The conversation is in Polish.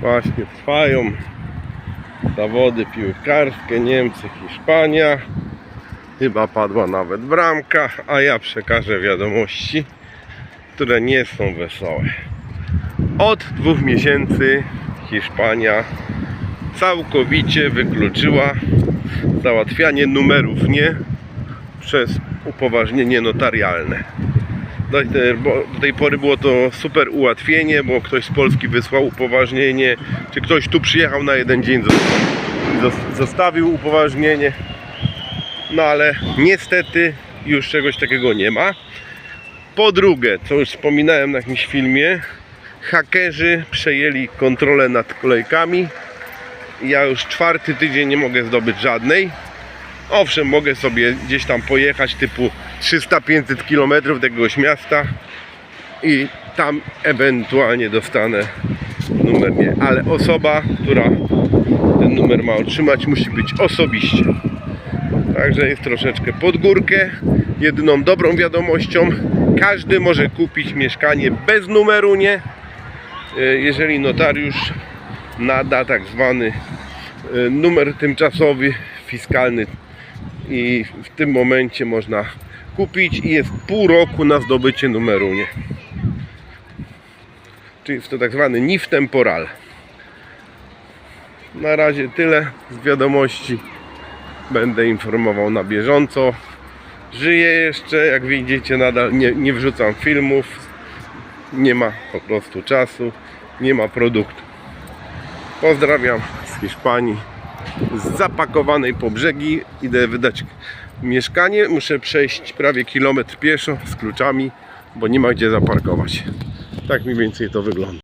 Właśnie trwają zawody piłkarskie Niemcy, Hiszpania. Chyba padła nawet bramka, a ja przekażę wiadomości, które nie są wesołe. Od dwóch miesięcy Hiszpania całkowicie wykluczyła załatwianie numerów nie przez upoważnienie notarialne. Do tej, bo do tej pory było to super ułatwienie, bo ktoś z Polski wysłał upoważnienie, czy ktoś tu przyjechał na jeden dzień, zos- zos- zostawił upoważnienie. No ale niestety już czegoś takiego nie ma. Po drugie, co już wspominałem na jakimś filmie, hakerzy przejęli kontrolę nad kolejkami. Ja już czwarty tydzień nie mogę zdobyć żadnej. Owszem, mogę sobie gdzieś tam pojechać typu 300-500 km do jakiegoś miasta i tam ewentualnie dostanę numer nie, ale osoba, która ten numer ma otrzymać musi być osobiście. Także jest troszeczkę pod górkę. Jedyną dobrą wiadomością, każdy może kupić mieszkanie bez numeru nie, e, jeżeli notariusz nada tak zwany e, numer tymczasowy fiskalny i w tym momencie można kupić i jest pół roku na zdobycie numeru nie. Czyli jest to tak zwany NIF temporal. Na razie tyle z wiadomości. Będę informował na bieżąco. Żyję jeszcze, jak widzicie nadal nie, nie wrzucam filmów. Nie ma po prostu czasu, nie ma produktu. Pozdrawiam z Hiszpanii zapakowanej po brzegi. Idę wydać mieszkanie. Muszę przejść prawie kilometr pieszo z kluczami, bo nie ma gdzie zaparkować. Tak mniej więcej to wygląda.